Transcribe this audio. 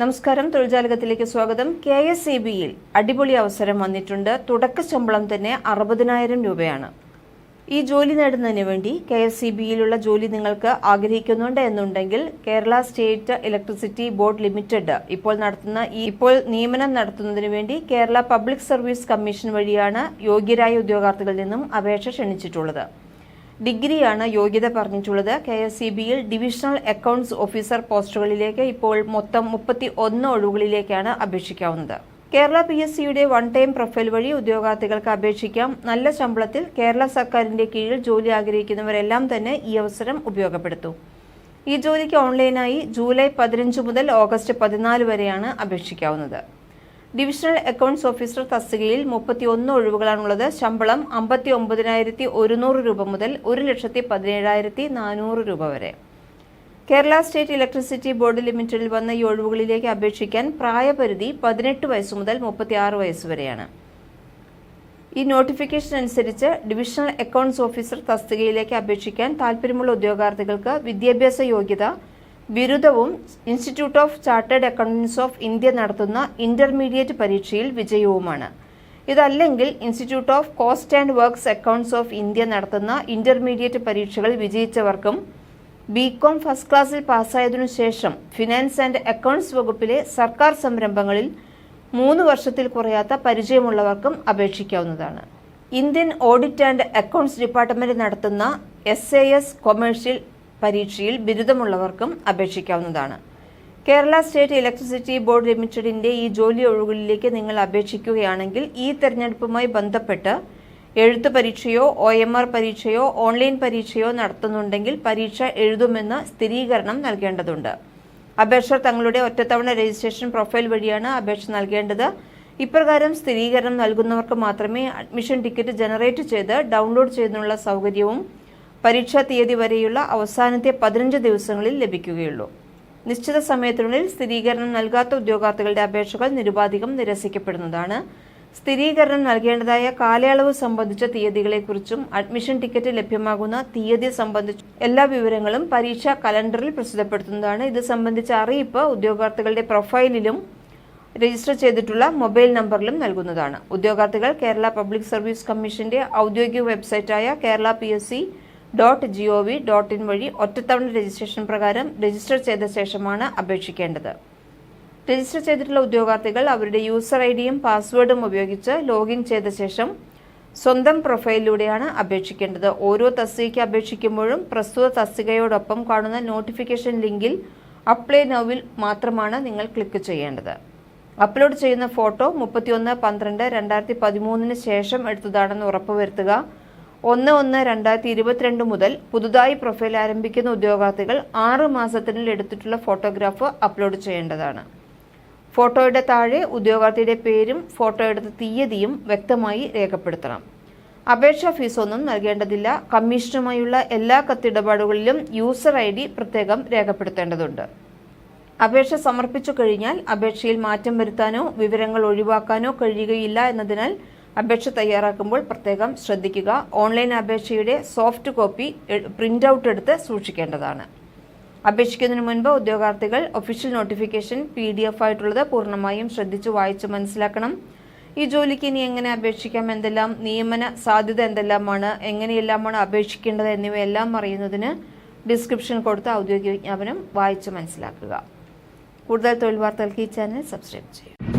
നമസ്കാരം. തൊഴിൽജാലകത്തിലേക്ക് സ്വാഗതം. K S E ബിയിൽ അടിപൊളി അവസരം വന്നിട്ടുണ്ട്. തുടക്ക ശമ്പളം തന്നെ അറുപതിനായിരം രൂപയാണ്. ഈ ജോലി നേടുന്നതിന് വേണ്ടി കെ എസ് ഇ ബിയിലുള്ള ജോലി നിങ്ങൾക്ക് ആഗ്രഹിക്കുന്നുണ്ട് എന്നുണ്ടെങ്കിൽ Kerala State Electricity Board Limited ഇപ്പോൾ നടത്തുന്ന ഈ ഇപ്പോൾ നിയമനം നടത്തുന്നതിന് വേണ്ടി കേരള പബ്ലിക് സർവീസ് കമ്മീഷൻ വഴിയാണ് യോഗ്യരായ ഉദ്യോഗാർത്ഥികളിൽ നിന്നും അപേക്ഷ ക്ഷണിച്ചിട്ടുള്ളത്. ഡിഗ്രിയാണ് യോഗ്യത പറഞ്ഞിട്ടുള്ളത്. കെ എസ് സി ബിയിൽ ഡിവിഷണൽ അക്കൗണ്ട്സ് ഓഫീസർ പോസ്റ്റുകളിലേക്ക് ഇപ്പോൾ മൊത്തം മുപ്പത്തി ഒന്ന് ഒഴിവുകളിലേക്കാണ് അപേക്ഷിക്കാവുന്നത്. കേരള പി എസ് സിയുടെ വൺ ടൈം പ്രൊഫൈൽ വഴി ഉദ്യോഗാർത്ഥികൾക്ക് അപേക്ഷിക്കാം. നല്ല ശമ്പളത്തിൽ കേരള സർക്കാരിന്റെ കീഴിൽ ജോലി ആഗ്രഹിക്കുന്നവരെല്ലാം തന്നെ ഈ അവസരം ഉപയോഗപ്പെടുത്തും. ഈ ജോലിക്ക് ഓൺലൈനായി ജൂലൈ പതിനഞ്ച് മുതൽ ഓഗസ്റ്റ് പതിനാല് വരെയാണ് അപേക്ഷിക്കാവുന്നത്. ഡിവിഷണൽ അക്കൗണ്ട്സ് ഓഫീസർ തസ്തികയിൽ മുപ്പത്തി ഒന്ന് ഒഴിവുകളാണുള്ളത്. ശമ്പളം അമ്പത്തി ഒമ്പതിനായിരത്തി ഒരുന്നൂറ് രൂപ മുതൽ ഒരു ലക്ഷത്തി പതിനേഴായിരത്തി നാനൂറ് രൂപ വരെ. കേരള സ്റ്റേറ്റ് ഇലക്ട്രിസിറ്റി ബോർഡ് ലിമിറ്റഡിൽ വന്ന ഈ ഒഴിവുകളിലേക്ക് അപേക്ഷിക്കാൻ പ്രായപരിധി പതിനെട്ട് വയസ്സ് മുതൽ മുപ്പത്തിയാറ് വയസ്സ് വരെയാണ്. ഈ നോട്ടിഫിക്കേഷൻ അനുസരിച്ച് ഡിവിഷണൽ അക്കൗണ്ട്സ് ഓഫീസർ തസ്തികയിലേക്ക് അപേക്ഷിക്കാൻ താൽപ്പര്യമുള്ള ഉദ്യോഗാർത്ഥികൾക്ക് വിദ്യാഭ്യാസ യോഗ്യത ബിരുദവും institute of chartered accountants of India നടത്തുന്ന ഇന്റർമീഡിയറ്റ് പരീക്ഷയിൽ വിജയവുമാണ്. ഇതല്ലെങ്കിൽ institute of cost and works accounts of India നടത്തുന്ന ഇന്റർമീഡിയറ്റ് പരീക്ഷകൾ വിജയിച്ചവർക്കും ബി കോം ഫസ്റ്റ് ക്ലാസ്സിൽ പാസ്സായതിനു ശേഷം ഫിനാൻസ് ആൻഡ് അക്കൗണ്ട്സ് വകുപ്പിലെ സർക്കാർ സംരംഭങ്ങളിൽ മൂന്ന് വർഷത്തിൽ കുറയാത്ത പരിചയമുള്ളവർക്കും അപേക്ഷിക്കാവുന്നതാണ്. Indian audit and accounts department നടത്തുന്ന എസ് എ എസ് കൊമേഴ്ഷ്യൽ പരീക്ഷയിൽ ബിരുദമുള്ളവർക്കും അപേക്ഷിക്കാവുന്നതാണ്. കേരള സ്റ്റേറ്റ് ഇലക്ട്രിസിറ്റി ബോർഡ് ലിമിറ്റഡിന്റെ ഈ ജോലി ഒഴിവുകളിലേക്ക് നിങ്ങൾ അപേക്ഷിക്കുകയാണെങ്കിൽ ഈ തെരഞ്ഞെടുപ്പുമായി ബന്ധപ്പെട്ട് എഴുത്ത് പരീക്ഷയോ ഒ എം ആർ പരീക്ഷയോ ഓൺലൈൻ പരീക്ഷയോ നടത്തുന്നുണ്ടെങ്കിൽ പരീക്ഷ എഴുതുമെന്ന് സ്ഥിരീകരണം നൽകേണ്ടതുണ്ട്. അപേക്ഷ തങ്ങളുടെ ഒറ്റത്തവണ രജിസ്ട്രേഷൻ പ്രൊഫൈൽ വഴിയാണ് അപേക്ഷ നൽകേണ്ടത്. ഇപ്രകാരം സ്ഥിരീകരണം നൽകുന്നവർക്ക് മാത്രമേ അഡ്മിഷൻ ടിക്കറ്റ് ജനറേറ്റ് ചെയ്ത് ഡൗൺലോഡ് ചെയ്യുന്നതിനുള്ള സൗകര്യവും പരീക്ഷാ തീയതി വരെയുള്ള അവസാനത്തെ പതിനഞ്ച് ദിവസങ്ങളിൽ ലഭിക്കുകയുള്ളൂ. നിശ്ചിത സമയത്തിനുള്ളിൽ സ്ഥിരീകരണം നൽകാത്ത ഉദ്യോഗാർത്ഥികളുടെ അപേക്ഷകൾ നിരുപാധികം നിരസിക്കപ്പെടുന്നതാണ്. സ്ഥിരീകരണം നൽകേണ്ടതായ കാലയളവ് സംബന്ധിച്ച തീയതികളെക്കുറിച്ചും അഡ്മിഷൻ ടിക്കറ്റ് ലഭ്യമാകുന്ന തീയതി സംബന്ധിച്ച എല്ലാ വിവരങ്ങളും പരീക്ഷാ കലണ്ടറിൽ പ്രസിദ്ധപ്പെടുത്തുന്നതാണ്. ഇത് സംബന്ധിച്ച അറിയിപ്പ് ഉദ്യോഗാർത്ഥികളുടെ പ്രൊഫൈലിലും രജിസ്റ്റർ ചെയ്തിട്ടുള്ള മൊബൈൽ നമ്പറിലും നൽകുന്നതാണ്. ഉദ്യോഗാർത്ഥികൾ കേരള പബ്ലിക് സർവീസ് കമ്മീഷന്റെ ഔദ്യോഗിക വെബ്സൈറ്റായ Kerala P dot G O V dot in വഴി ഒറ്റത്തവണ രജിസ്ട്രേഷൻ പ്രകാരം രജിസ്റ്റർ ചെയ്ത ശേഷമാണ് അപേക്ഷിക്കേണ്ടത്. രജിസ്റ്റർ ചെയ്തിട്ടുള്ള ഉദ്യോഗാർത്ഥികൾ അവരുടെ യൂസർ ഐ ഡിയും പാസ്വേഡും ഉപയോഗിച്ച് ലോഗിൻ ചെയ്ത ശേഷം സ്വന്തം പ്രൊഫൈലിലൂടെയാണ് അപേക്ഷിക്കേണ്ടത്. ഓരോ തസ്തികയ്ക്ക് അപേക്ഷിക്കുമ്പോഴും പ്രസ്തുത തസ്തികയോടൊപ്പം കാണുന്ന നോട്ടിഫിക്കേഷൻ ലിങ്കിൽ അപ്ലൈ നൗവിൽ മാത്രമാണ് നിങ്ങൾ ക്ലിക്ക് ചെയ്യേണ്ടത്. അപ്ലോഡ് ചെയ്യുന്ന ഫോട്ടോ മുപ്പത്തിയൊന്ന് പന്ത്രണ്ട് രണ്ടായിരത്തി പതിമൂന്നിന് ശേഷം എടുത്തതാണെന്ന് ഉറപ്പുവരുത്തുക. ഒന്ന് ഒന്ന് രണ്ടായിരത്തി ഇരുപത്തിരണ്ട് മുതൽ പുതുതായി പ്രൊഫൈൽ ആരംഭിക്കുന്ന ഉദ്യോഗാർത്ഥികൾ ആറ് മാസത്തിനുള്ളിൽ എടുത്തിട്ടുള്ള ഫോട്ടോഗ്രാഫ് അപ്ലോഡ് ചെയ്യേണ്ടതാണ്. ഫോട്ടോയുടെ താഴെ ഉദ്യോഗാർത്ഥിയുടെ പേരും ഫോട്ടോ എടുത്ത തീയതിയും വ്യക്തമായി രേഖപ്പെടുത്തണം. അപേക്ഷാ ഫീസൊന്നും നൽകേണ്ടതില്ല. കമ്മീഷനുമായുള്ള എല്ലാ കത്തിടപാടുകളിലും യൂസർ ഐ ഡി പ്രത്യേകം രേഖപ്പെടുത്തേണ്ടതുണ്ട്. അപേക്ഷ സമർപ്പിച്ചു കഴിഞ്ഞാൽ അപേക്ഷയിൽ മാറ്റം വരുത്താനോ വിവരങ്ങൾ ഒഴിവാക്കാനോ കഴിയുകയില്ല എന്നതിനാൽ അപേക്ഷ തയ്യാറാക്കുമ്പോൾ പ്രത്യേകം ശ്രദ്ധിക്കുക. ഓൺലൈൻ അപേക്ഷയുടെ സോഫ്റ്റ് കോപ്പി പ്രിന്റ് ഔട്ട് എടുത്ത് സൂക്ഷിക്കേണ്ടതാണ്. അപേക്ഷിക്കുന്നതിന് മുൻപ് ഉദ്യോഗാർത്ഥികൾ official notification P D F ആയിട്ടുള്ളത് പൂർണമായും ശ്രദ്ധിച്ചു വായിച്ച് മനസ്സിലാക്കണം. ഈ ജോലിക്ക് ഇനി എങ്ങനെ അപേക്ഷിക്കാം എന്തെല്ലാം നിയമന സാധ്യത എന്തെല്ലാമാണ് എങ്ങനെയെല്ലാമാണ് അപേക്ഷിക്കേണ്ടത് എന്നിവയെല്ലാം അറിയുന്നതിന് ഡിസ്ക്രിപ്ഷൻ കൊടുത്ത ഔദ്യോഗിക വിജ്ഞാപനം വായിച്ച് മനസ്സിലാക്കുക. കൂടുതൽ തൊഴിൽ വാർത്തകൾക്ക് ഈ ചാനൽ സബ്സ്ക്രൈബ് ചെയ്യുക.